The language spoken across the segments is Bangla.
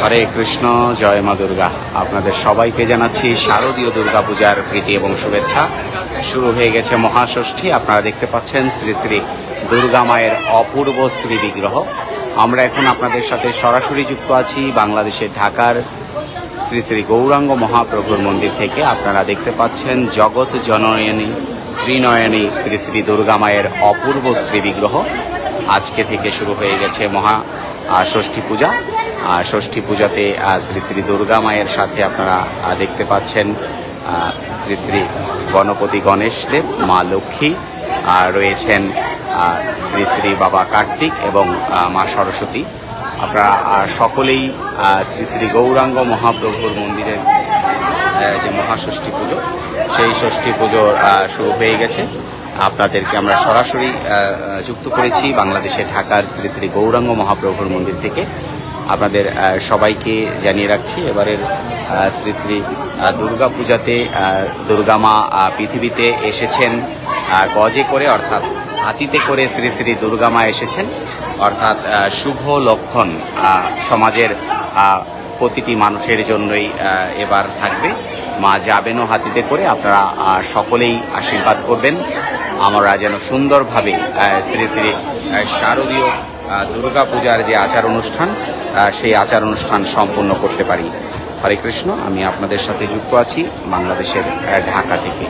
হরে কৃষ্ণ, জয় মা দুর্গা। আপনাদের সবাইকে জানাচ্ছি শারদীয় দুর্গা পূজার প্রীতি এবং শুভেচ্ছা। শুরু হয়ে গেছে মহাষষ্ঠী। আপনারা দেখতে পাচ্ছেন শ্রী শ্রী দুর্গা মায়ের অপূর্ব শ্রী বিগ্রহ। আমরা এখন আপনাদের সাথে সরাসরি যুক্ত আছি বাংলাদেশের ঢাকার শ্রী শ্রী গৌরাঙ্গ মহাপ্রভুর মন্দির থেকে। আপনারা দেখতে পাচ্ছেন জগৎ জনয়নী, ত্রিনয়নী শ্রী শ্রী দুর্গা মায়ের অপূর্ব শ্রী বিগ্রহ। আজকে থেকে শুরু হয়ে গেছে মহা ষষ্ঠী পূজা। আর ষষ্ঠী পূজাতে শ্রী শ্রী দুর্গা মায়ের সাথে আপনারা দেখতে পাচ্ছেন শ্রী শ্রী গণপতি গণেশ দেব, মা লক্ষ্মী আর রয়েছেন শ্রী শ্রী বাবা কার্তিক এবং মা সরস্বতী। আপনারা সকলেই শ্রী শ্রী গৌরাঙ্গ মহাপ্রভুর মন্দিরের যে মহাষষ্ঠী পুজো, সেই ষষ্ঠী পুজো শুরু হয়ে গেছে। আপনাদেরকে আমরা সরাসরি যুক্ত করেছি বাংলাদেশে ঢাকার শ্রী শ্রী গৌরাঙ্গ মহাপ্রভুর মন্দির থেকে। আপনাদের সবাইকে জানিয়ে রাখছি এবারের শ্রী শ্রী দুর্গা পূজাতে আহ, দুর্গা মা পৃথিবীতে এসেছেন গজে করে অর্থাৎ হাতিতে করে শ্রী শ্রী দুর্গা মা এসেছেন। অর্থাৎ শুভ লক্ষণ সমাজের প্রতিটি মানুষের জন্যই এবার থাকবে। মা যাবেনও হাতিতে করে, আপনারা সকলেই আশীর্বাদ করবেন। আমরা যেন সুন্দরভাবে শ্রী শ্রী শারদীয় দুর্গা পূজার যে আচার অনুষ্ঠান সেই আচার অনুষ্ঠান সম্পূর্ণ করতে পারি। হরে কৃষ্ণ, আমি আপনাদের সাথে যুক্ত আছি বাংলাদেশের ঢাকা থেকে।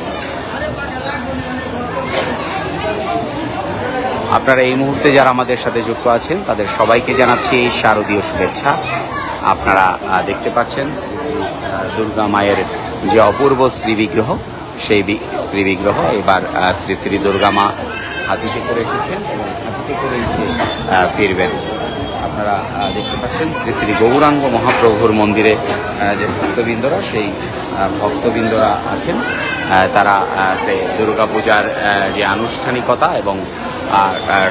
আপনারা এই মুহূর্তে যারা আমাদের সাথে যুক্ত আছেন, তাদের সবাইকে জানাচ্ছি এই শারদীয় শুভেচ্ছা। আপনারা দেখতে পাচ্ছেন শ্রী শ্রী দুর্গা মায়ের যে অপূর্ব শ্রী বিগ্রহ সেই বি- শ্রী বিগ্রহ এবার শ্রী শ্রী দুর্গা মা হাতিতে করে এসেছেন এবং হাতিতে করে এসে ফিরবেন। আপনারা দেখতে পাচ্ছেন শ্রী শ্রী গৌরাঙ্গ মহাপ্রভুর মন্দিরে যে ভক্তবৃন্দরা, সেই ভক্তবৃন্দরা আছেন। তারা সেই দুর্গাপূজার যে আনুষ্ঠানিকতা এবং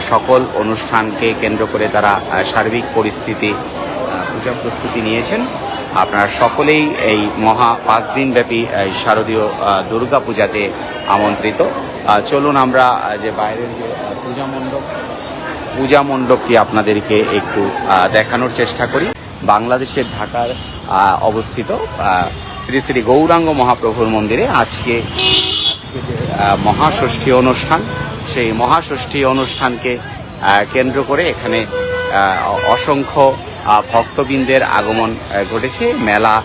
সকল অনুষ্ঠানকে কেন্দ্র করে তারা সার্বিক পরিস্থিতি পূজা প্রস্তুতি নিয়েছেন। আপনারা সকলেই এই মহা পাঁচ দিন ব্যাপী এই শারদীয় দুর্গা পূজাতে আমন্ত্রিত। চলুন আমরা যে বাইরের যে পূজা মণ্ডপ, পূজা মণ্ডপটি আপনাদেরকে একটু দেখানোর চেষ্টা করি। বাংলাদেশের ঢাকার অবস্থিত শ্রী শ্রী গৌরাঙ্গ মহাপ্রভুর মন্দিরে আজকে মহাষষ্ঠী অনুষ্ঠান। সেই মহাষষ্ঠী অনুষ্ঠানকে কেন্দ্র করে এখানে অসংখ্য ভক্তবৃন্দের আগমন ঘটেছে। মেলা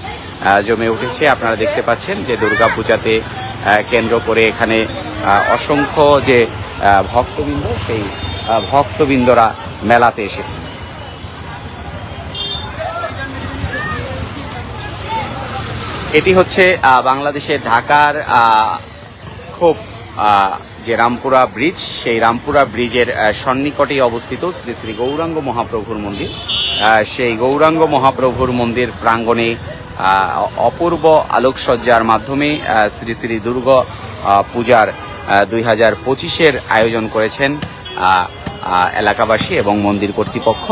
জমে উঠেছে। আপনারা দেখতে পাচ্ছেন যে দুর্গাপূজাতে আহ, কেন্দ্র করে এখানে অসংখ্য যে ভক্তবৃন্দ সেই ভক্তবৃন্দরা মেলাতে এসেছে। এটি হচ্ছে বাংলাদেশের ঢাকার খুব যে রামপুরা ব্রিজ, সেই রামপুরা ব্রিজের সন্নিকটেই অবস্থিত শ্রী শ্রী গৌরাঙ্গ মহাপ্রভুর মন্দির। সেই গৌরাঙ্গ মহাপ্রভুর মন্দির প্রাঙ্গণে অপূর্ব আলোকসজ্জার মাধ্যমে শ্রী শ্রী দুর্গ পূজার দুই হাজার পঁচিশের আয়োজন করেছেন এলাকাবাসী এবং মন্দির কর্তৃপক্ষ।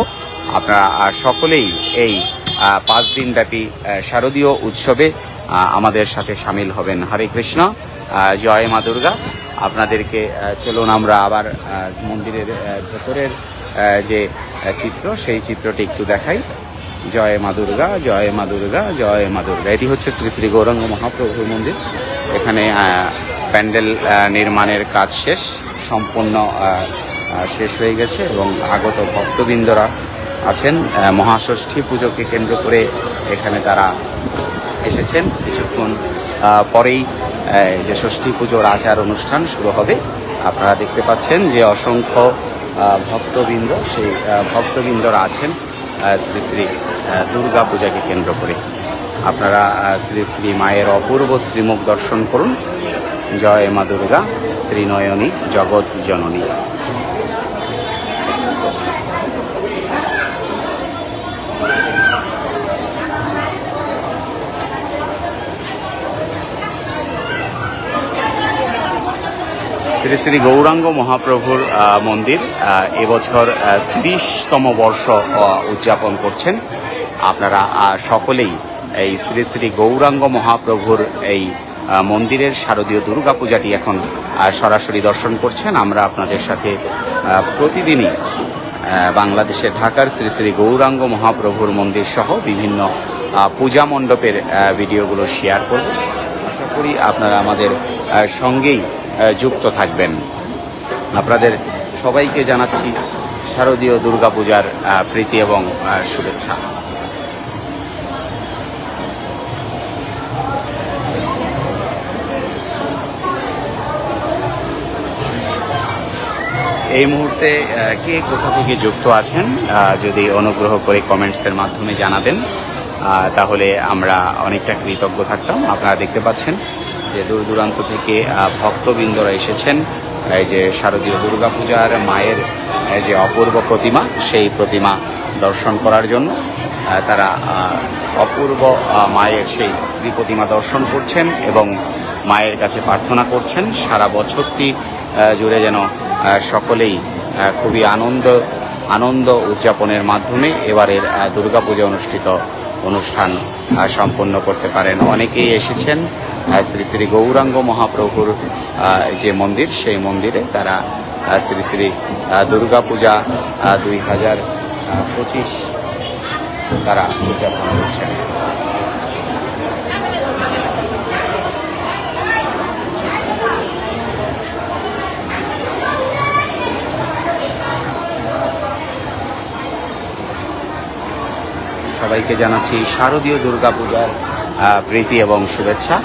আপনারা সকলেই এই পাঁচ দিন ব্যাপী শারদীয় উৎসবে আমাদের সাথে সামিল হবেন। হরে কৃষ্ণ। জয় মা দুর্গা। আপনাদেরকে চলুন আমরা আবার মন্দিরের ভেতরের যে চিত্র, সেই চিত্রটি একটু দেখাই। জয় মা দুর্গা, জয় মা দুর্গা, জয় মা দুর্গা। এটি হচ্ছে শ্রী শ্রী গৌরাঙ্গ মহাপ্রভুর মন্দির। এখানে প্যান্ডেল নির্মাণের কাজ শেষ, সম্পূর্ণ শেষ হয়ে গেছে এবং আগত ভক্তবৃন্দরা আছেন। মহাষষ্ঠী পুজোকে কেন্দ্র করে এখানে তারা এসেছেন। কিছুক্ষণ পরেই যে ষষ্ঠী পুজোর আচার অনুষ্ঠান শুরু হবে। আপনারা দেখতে পাচ্ছেন যে অসংখ্য ভক্তবৃন্দ, সেই ভক্তবৃন্দরা আছেন শ্রী শ্রী দুর্গা পূজাকে কেন্দ্র করে। আপনারা শ্রী শ্রী মায়ের অপূর্ব শ্রীমুখ দর্শন করুন। জয় মা দুর্গা, ত্রিনয়নী, জগৎ জননী। শ্রী শ্রী গৌরাঙ্গ মহাপ্রভুর মন্দির এবছর তিরিশতম বর্ষ উদযাপন করছেন। আপনারা সকলেই এই শ্রী শ্রী গৌরাঙ্গ মহাপ্রভুর এই মন্দিরের শারদীয় দুর্গা পূজাটি এখন সরাসরি দর্শন করছেন। আমরা আপনাদের সাথে প্রতিদিনই বাংলাদেশের ঢাকার শ্রী শ্রী গৌরাঙ্গ মহাপ্রভুর মন্দির সহ বিভিন্ন পূজা মণ্ডপের ভিডিওগুলো শেয়ার করব। আশা করি আপনারা আমাদের সঙ্গেই যুক্ত থাকবেন। আপনাদের সবাইকে জানাচ্ছি শারদীয় দুর্গাপূজার প্রীতি এবং শুভেচ্ছা। এই মুহূর্তে কে কোথা থেকে যুক্ত আছেন যদি অনুগ্রহ করে কমেন্টসের মাধ্যমে জানাবেন তাহলে আমরা অনেকটা কৃতজ্ঞ থাকতাম। আপনারা দেখতে পাচ্ছেন যে দূর দূরান্ত থেকে ভক্তবৃন্দরা এসেছেন। এই যে শারদীয় দুর্গাপূজার মায়ের যে অপূর্ব প্রতিমা, সেই প্রতিমা দর্শন করার জন্য তারা অপূর্ব মায়ের সেই শ্রী প্রতিমা দর্শন করছেন এবং মায়ের কাছে প্রার্থনা করছেন। সারা বছরটি জুড়ে যেন সকলেই খুবই আনন্দ আনন্দ উদযাপনের মাধ্যমে এবারের দুর্গাপূজা অনুষ্ঠিত অনুষ্ঠান সম্পন্ন করতে পারেন। অনেকেই এসেছেন। শ্রী শ্রী গৌরাঙ্গ মহাপ্রভুর যে মন্দির সেই মন্দিরে তারা শ্রী শ্রী আহ, দুর্গাপূজা দুই হাজার পঁচিশ তারা উদযাপন করছেন। সবাইকে জানাচ্ছি শারদীয় দুর্গাপূজার প্রীতি এবং শুভেচ্ছা।